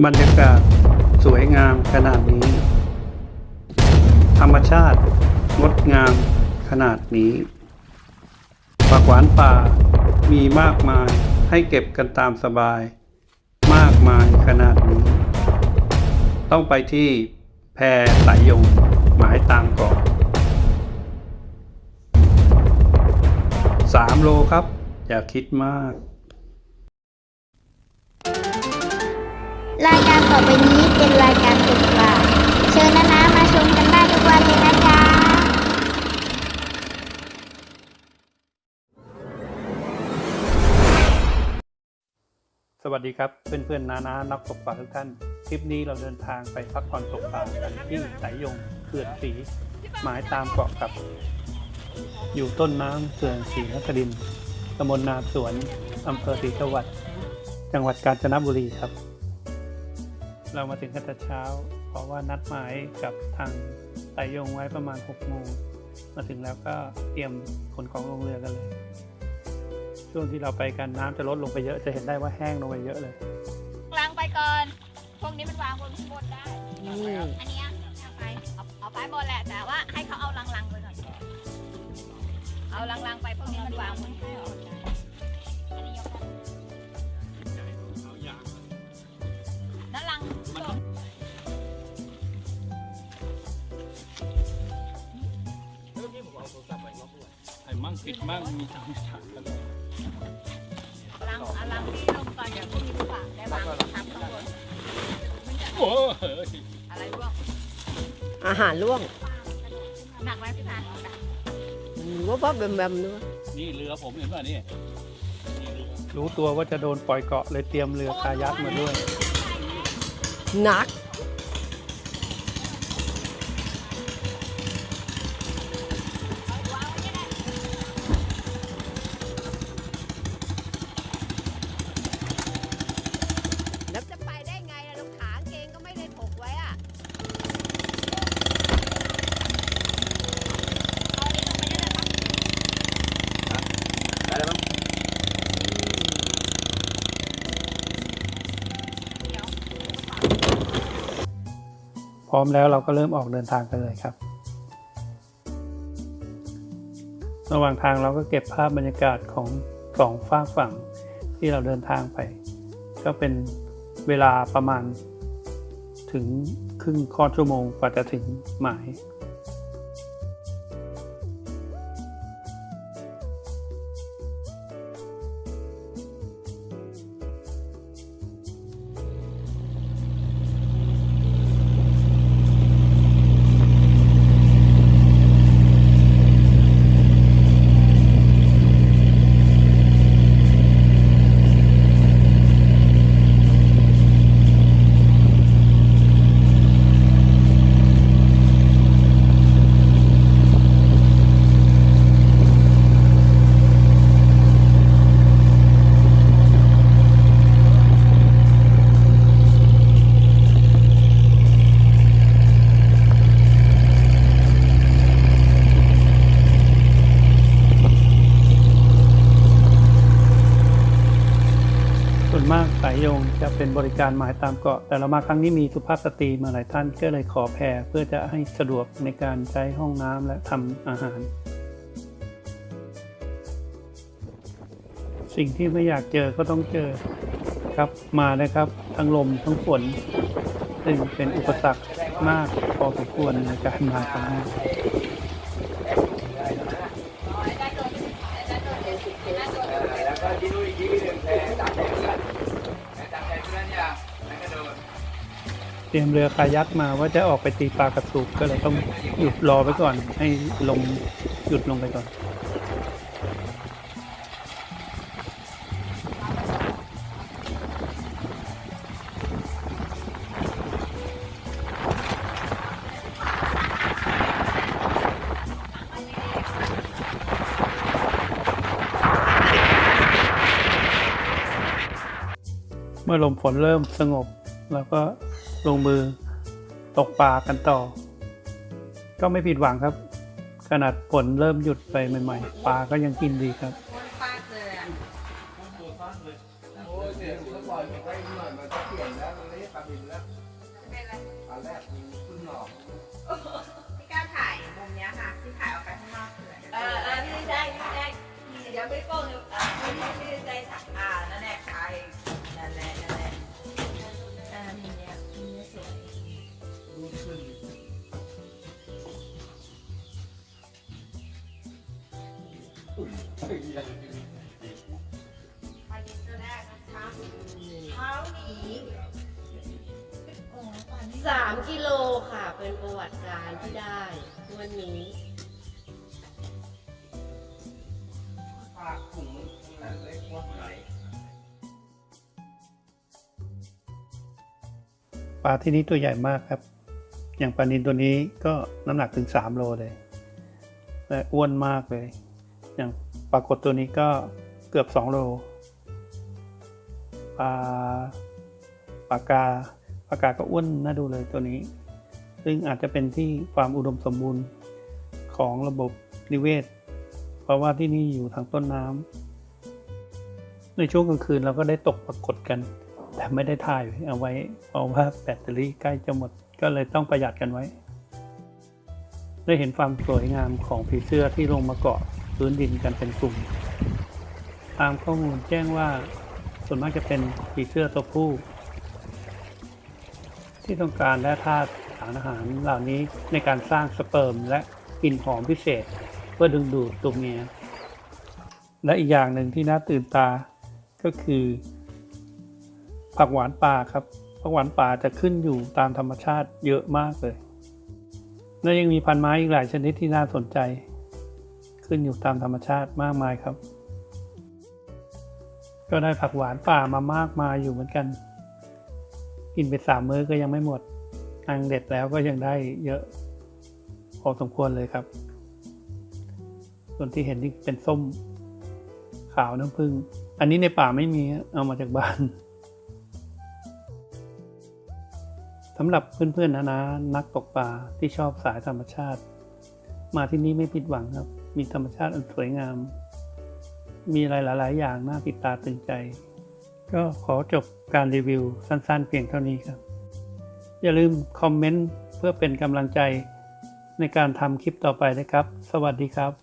บรรยากาศสวยงามขนาดนี้ ธรรมชาติงดงามขนาดนี้ผักหวานป่ามีมากมายให้เก็บกันตามสบาย มากมายขนาดนี้ ต้องไปที่แพรสายยงหมายตามเกาะสามโลครับ อย่าคิดมาก รายการต่อไปนี้เป็นรายการตกปลาเชิญนะนะมาชมกันได้ทุกวันเลยนะจ๊ะสวัสดีครับเพื่อนเพื่อนๆนานานักตกปลาทุกท่าน คลิปนี้เราเดินทางไปพักผ่อนตกปลากันที่สายยงเขื่อนสีหมายตามเกาะกับ อยู่ต้นน้ำเขื่อนศรีนครินทร์ตำบลนาสวนอำเภอศรีสวัสดิ์จังหวัดกาญจนบุรีครับ เรามาถึงกันแต่เช้า เพราะว่านัดหมายกับทางสายยงไว้ประมาณ6โมงมาถึงแล้วก็เตรียมขนของลงเรือกันเลย ช่วงที่เราไปกันน้ำจะลดลงไปเยอะจะเห็นได้ว่าแห้งลงไปเยอะเลยล้างไปก่อน พวกนี้มันวางบนข้างบนได้นี่อันเนี้ยเอาไปเอาเอาไปหมดแหละแต่ว่าให้เขาเอาลังๆไปก่อน เอาลังๆไปพวกนี้มันวางบนข้างบนได้ ปิดมั่งมีทางฉากกันลังเอาลังที่ลงก่อนเดี๋ยวพวกนี้วางได้วางทับข้างบนโอ้ยอะไรร่วงอาหารล่วงหนักไหมพี่พานหนักว่าว่าแบมแบมด้วยนี่เรือผมเห็นป่ะนี่รู้ตัวว่าจะโดนปล่อยเกาะเลยเตรียมเรือคายักมาด้วยหนัก ร้อมแล้วเราก็เริ่มออกเดินทางกันเลยครับ ระหว่างทางเราก็เก็บภาพบรรยากาศของสองฝากฝั่งที่เราเดินทางไป ก็เป็นเวลาประมาณถึงครึ่งคอชั่วโมงกว่าจะถึงหมาย ยงจะเป็นบริการหมายตามเกาะ แต่เรามาครั้งนี้มีสุภาพสตรีมาหลายท่านก็เลยขอแพรเพื่อจะให้สะดวกในการใช้ห้องน้ำและทำอาหาร สิ่งที่ไม่อยากเจอก็ต้องเจอครับมานะครับ ทั้งลมทั้งฝนซึ่งเป็นอุปสรรคมากพอสมควรในการมาครั้งนี้ เตรียมเรือคายักมาว่าจะออกไปตีปลากระสุกก็เลยต้องหยุดรอไว้ก่อน ให้ลมหยุดลงไปก่อน เมื่อลมฝนเริ่มสงบ แล้วก็ ลงมือตกปลากันต่อ ก็ไม่ผิดหวังครับ ขนาดฝนเริ่มหยุดไปใหม่ ๆ ปลาก็ยังกินดีครับเดี๋ยวไปไว้หน่อยมันก็เปลี่ยนแล้วตรงเดี๋ยวไปโป้งเดี๋ยวไม่ได้ไม่ได้ได้สักอ่านั่นแหละใครนั่นแหละนั่นแหละ ปลาดินตัวแรกนะคะเท้าหนีสามกิโลค่ะเป็นประวัติการที่ได้วันนี้ปลาถุงขนาดเล็กกว่าไหนปลาที่นี้ตัวใหญ่มากครับ อย่างปลานินตัวนี้ก็น้ำหนักถึง3โลเลย และอ้วนมากเลย อย่างปลากดตัวนี้ก็เกือบ 2 โลปลาปลากาปลากาก็อ้วนน่าดูเลยตัวนี้ ซึ่งอาจจะเป็นที่ความอุดมสมบูรณ์ของระบบนิเวศ เพราะว่าที่นี่อยู่ทางต้นน้ำในช่วงกลางคืนเราก็ได้ตกปรากฏกัน แต่ไม่ได้ถ่ายเอาไว้ เพราะว่าแบตเตอรี่ใกล้จะหมดก็เลยต้องประหยัดกันไว้ ได้เห็นความสวยงามของผีเสื้อที่ลงมาเกาะ พื้นดินกันเป็นกลุ่ม ตามข้อมูลแจ้งว่าส่วนมากจะเป็นผีเสื้อตัวผู้ ที่ต้องการและธาตุสารอาหารเหล่านี้ในการสร้างสเปิร์มและกลิ่นหอมพิเศษ เพื่อดึงดูดตัวเมียและอีกอย่างหนึ่งที่น่าตื่นตาก็คือ ผักหวานป่าครับผักหวานป่าจะขึ้นอยู่ตามธรรมชาติเยอะมากเลยและยังมีพันไม้อีกหลายชนิดที่น่าสนใจ ขึ้นอยู่ตามธรรมชาติมากมายครับ ก็ได้ผักหวานป่ามามากมายอยู่เหมือนกัน กินไปสามมื้อก็ยังไม่หมดทางเด็ดแล้วก็ยังได้เยอะพอสมควรเลยครับ ส่วนที่เห็นนี่เป็นส้มขาวน้ำผึ้งอันนี้ในป่าไม่มีเอามาจากบ้านสำหรับเพื่อนๆนะนะนักตกปลาที่ชอบสายธรรมชาติ มาที่นี่ไม่ผิดหวังครับ มีธรรมชาติอันสวยงาม มีอะไรหลาย ๆ อย่างน่าติดตาตื่นใจ ก็ขอจบการรีวิวสั้น ๆ เพียงเท่านี้ครับ อย่าลืมคอมเมนต์เพื่อเป็นกำลังใจในการทำคลิปต่อไปนะครับ สวัสดีครับ